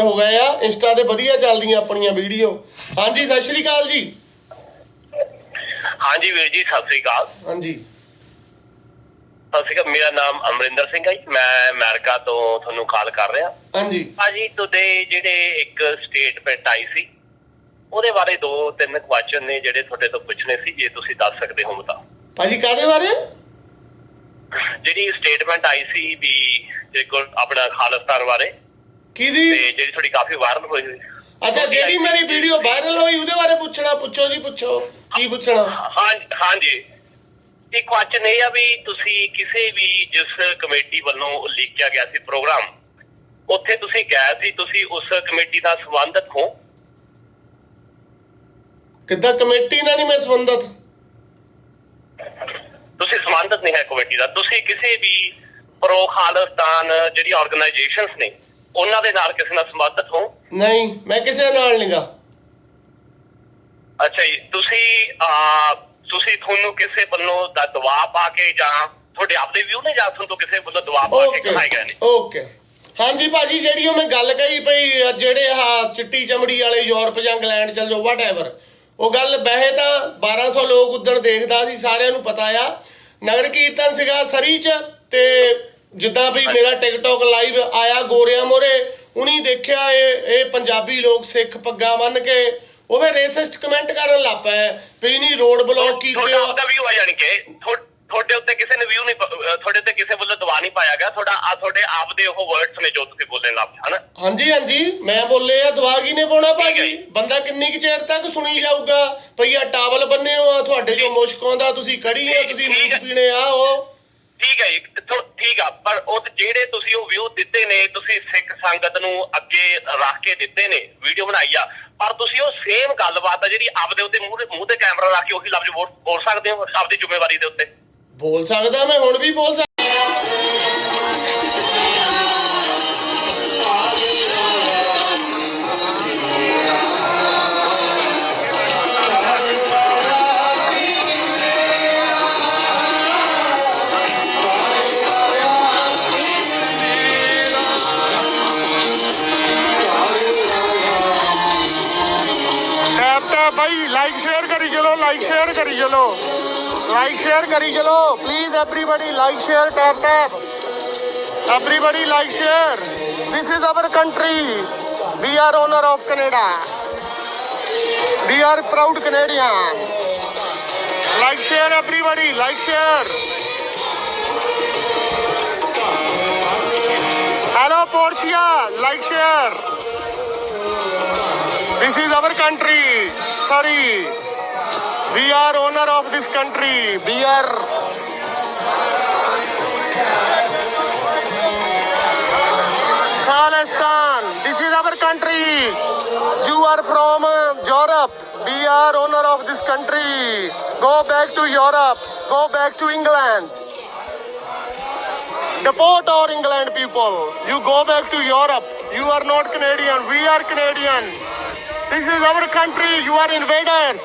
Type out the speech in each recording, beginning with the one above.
ਹੋ ਗਏ ਆ। ਇੰਸਟਾ ਤੇ ਵਧੀਆ ਚੱਲਦੀਆਂ ਆਪਣੀਆਂ ਵੀਡੀਓ। ਹਾਂਜੀ ਸਤਿ ਸ਼੍ਰੀ ਅਕਾਲ ਜੀ। ਹਾਂਜੀ ਵੀਰ ਜੀ ਸਤਿ ਸ੍ਰੀ ਅਕਾਲ। ਹਾਂਜੀ। ਸਤਿ ਸ੍ਰੀ ਅਕਾਲ ਮੇਰਾ ਨਾਮ ਅਮਰਿੰਦਰ ਸਿੰਘ ਹੈ ਜੀ। ਮੈਂ ਅਮਰੀਕਾ ਤੋਂ ਤੁਹਾਨੂੰ ਕਾਲ ਕਰ ਰਿਹਾ। ਹਾਂਜੀ। ਭਾਜੀ ਤੁਹਾਡੇ ਜਿਹੜੇ ਇੱਕ ਸਟੇਟਮੈਂਟ ਆਈ ਸੀ ਉਹਦੇ ਬਾਰੇ ਦੋ ਤਿੰਨ ਕੁਐਸਚਨ ਨੇ ਜਿਹੜੇ ਤੁਹਾਡੇ ਤੋਂ ਪੁੱਛਣੇ ਸੀ ਜੇ ਤੁਸੀਂ ਦੱਸ ਸਕਦੇ ਹੋ ਤਾਂ। ਭਾਜੀ ਕਾਦੇ ਬਾਰੇ? ਜਿਹੜੀ ਸਟੇਟਮੈਂਟ ਆਈ ਸੀ ਵੀ ਜੇ ਕੋਲ ਆਪਣਾ ਖਾਲਿਸਤਾਨ ਬਾਰੇ ਕਿਹਦੀ? ਤੇ ਜਿਹੜੀ ਥੋੜੀ ਕਾਫੀ ਵਾਇਰਲ ਹੋਈ ਹੋਈ। ਅੱਛਾ ਜਿਹੜੀ ਮੇਰੀ ਵੀਡੀਓ ਵਾਇਰਲ ਹੋਈ ਉਹਦੇ ਬਾਰੇ ਪੁੱਛਣਾ ਪੁੱਛੋ ਜੀ ਪੁੱਛੋ। ਕੀ ਪੁੱਛਣਾ? ਹਾਂ ਹਾਂਜੀ। ਇੱਕ ਕੁਐਸਚਨ ਇਹ ਆ ਵੀ ਤੁਸੀਂ ਕਿਸੇ ਵੀ ਜਿਸ ਕਮੇਟੀ ਵੱਲੋਂ ਲਿਖਿਆ ਗਿਆ ਸੀ ਪ੍ਰੋਗਰਾਮ ਉੱਥੇ ਤੁਸੀਂ ਗਏ ਸੀ ਤੁਸੀਂ ਉਸ ਕਮੇਟੀ ਨਾਲ ਸੰਬੰਧਿਤ ਹੋ? ਕਿੱਦਾਂ ਕਮੇਟੀ ਨਾਲ ਨਹੀਂ ਮੈਂ ਸੰਬੰਧਤ? ਤੁਸੀਂ ਸੰਬੰਧਿਤ ਨਹੀਂ ਹੈ ਕਮੇਟੀ ਦਾ। ਤੁਸੀਂ ਕਿਸੇ ਵੀ ਪ੍ਰੋ ਖਾਲਿਸਤਾਨ ਜਿਹੜੀ ਆਰਗੇਨਾਈਜੇਸ਼ਨਸ ਨੇ ਉਹਨਾਂ ਦੇ ਨਾਲ ਕਿਸੇ ਨਾਲ ਸੰਬੰਧਿਤ ਹੋ? ਨਹੀਂ ਮੈਂ ਕਿਸੇ ਨਾਲ ਨਹੀਂਗਾ ਅੱਛਾ ਜੀ ਤੁਸੀਂ ਆ ਤੁਸੀਂ ਤੁਹਾਨੂੰ ਕਿਸੇ ਵੱਲੋਂ ਦਾ ਦਬਾਅ ਪਾ ਕੇ ਜਾਂ ਤੁਹਾਡੇ ਆਪਦੇ ਵਿਊ ਨੇ ਜਾਂ ਤੁਹਾਨੂੰ ਕਿਸੇ ਵੱਲੋਂ ਦਬਾਅ ਪਾ ਕੇ ਕਹਾਏ ਗਏ ਨੇ ਓਕੇ ਹਾਂਜੀ ਭਾਜੀ ਜਿਹੜੀ ਉਹ ਮੈਂ ਗੱਲ ਕਹੀ ਭਈ ਜਿਹੜੇ ਆ ਚਿੱਟੀ ਚਮੜੀ ਵਾਲੇ ਯੂਰਪ ਜਾਂ ਇੰਗਲੈਂਡ ਚਲ ਜਾਓ ਵਾਟਐਵਰ ਉਹ ਗੱਲ ਵੈਸੇ ਤਾਂ 1200 ਲੋਕ ਉਦਣ ਦੇਖਦਾ ਸੀ ਸਾਰਿਆਂ ਨੂੰ ਪਤਾ ਆ। ਨਗਰ ਕੀਰਤਨ ਸੀਗਾ ਸਰੀ ਚ ਤੇ ਜਿੱਦਾਂ ਵੀ ਮੇਰਾ ਟਿਕਟੋਕ ਲਾਈਵ ਆਇਆ ਗੋਰਿਆਂ ਮੋਰੇ ਉਨੀ ਦੇਖਿਆ ਇਹ ਇਹ ਪੰਜਾਬੀ ਲੋਕ ਸਿੱਖ ਪੱਗਾਂ ਬੰਨ ਕੇ ਉਹ ਰੇਸਿਸਟ ਕਮੈਂਟ ਕਰਨ ਲੱਗ ਪਏ ਵੀ ਨਹੀਂ ਰੋਡ ਬਲੌਕ ਕੀਤੇ ਤੁਹਾਡਾ ਆ। ਆਪਦਾ ਵਿਊ ਆ ਜਾਣੀ ਕਿ ਤੁਹਾ- ਤੁਹਾਡੇ ਉੱਤੇ ਕਿਸੇ ਨੇ ਵਿਊ ਨਹੀਂ ਤੁਹਾਡੇ ਉੱਤੇ ਕਿਸੇ ਵੱਲੋਂ ਦਬਾਅ ਨਹੀਂ ਪਾਇਆ ਗਿਆ ਤੁਹਾਡਾ ਆ ਤੁਹਾਡੇ ਆਪਦੇ ਉਹ ਵਰਡਸ ਨੇ ਜੋ ਤੁਸੀਂ ਬੋਲਣ ਲੱਗ ਹਨਾ ਹਾਂਜੀ ਹਾਂਜੀ ਮੈਂ ਬੋਲੇ ਆ ਦਵਾਗੀ ਨੇ ਪਾਉਣਾ ਹੈ ਭਾਜੀ। ਬੰਦਾ ਕਿੰਨੀ ਕੁ ਚਿਰ ਤੱਕ ਸੁਣੀ ਜਾਊਗਾ ਭਈਆ ਟਾਵਲ ਬੰਨੇ ਹੋ ਆ ਤੁਹਾਡੇ ਜੋ ਮੁਸ਼ਕ ਆਉਂਦਾ ਤੁਸੀਂ ਕੜੀ ਆ ਤੁਸੀਂ ਮੀਟ ਹੈ। ਪੀਣੇ ਆ ਉਹ ਠੀਕ ਹੈ ਜੀ ਠੀਕ ਆ, ਪਰ ਉਹ ਜਿਹੜੇ ਤੁਸੀਂ ਉਹ ਵਿਊ ਦਿੱਤੇ ਨੇ, ਤੁਸੀਂ ਸਿੱਖ ਸੰਗਤ ਨੂੰ ਅੱਗੇ ਰੱਖ ਕੇ ਦਿੱਤੇ ਨੇ ਵੀਡੀਓ ਬਣਾਈ ਆ, ਪਰ ਤੁਸੀਂ ਉਹ ਸੇਮ ਗੱਲਬਾਤ ਆ ਜਿਹੜੀ ਆਪਦੇ ਉੱਤੇ ਮੂੰਹ ਦੇ ਮੂੰਹ ਤੇ ਕੈਮਰਾ ਰੱਖ ਕੇ ਉਹੀ ਲਫ਼ਜ਼ ਬੋਲ ਬੋਲ ਸਕਦੇ ਹੋ, ਆਪਦੀ ਜ਼ਿੰਮੇਵਾਰੀ ਦੇ ਉੱਤੇ? ਬੋਲ ਸਕਦਾ ਮੈਂ, ਹੁਣ ਵੀ ਬੋਲ ਸਕਦਾ भाई लाइक शेयर करी चलो लाइक शेयर करी चलो। लाइक शेयर करी चलो। Please everybody like share tap tap everybody like share this is our country we are owner of Canada we are proud Canadian like share everybody like share hello Portia like share this is our country sorry we are owner of this country we are Khalistan. This is our country. You are from Europe. We are owner of this country. Go back to Europe. Go back to England. Deport our England people. You go back to Europe. You are not Canadian. We are Canadian. This is our country. You are invaders.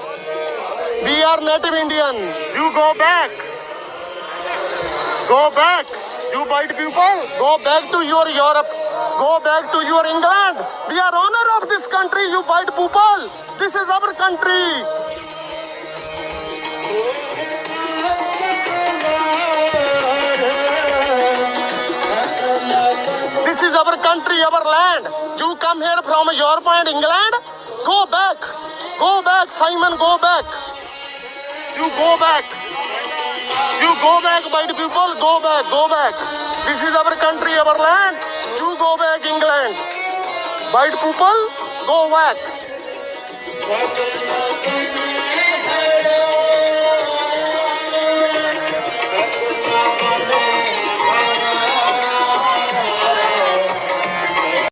We are native Indian. You go back. Go back. You white people, go back to your Europe. Go back to your England. We are owner of this country, you white people. This is our country. This is our country, our land. You come here from Europe and England. Go back. Go back, Simon, go back. You go back. You go back, white people, go back, go back. This is our country, our land. You go back, England. White people, go back.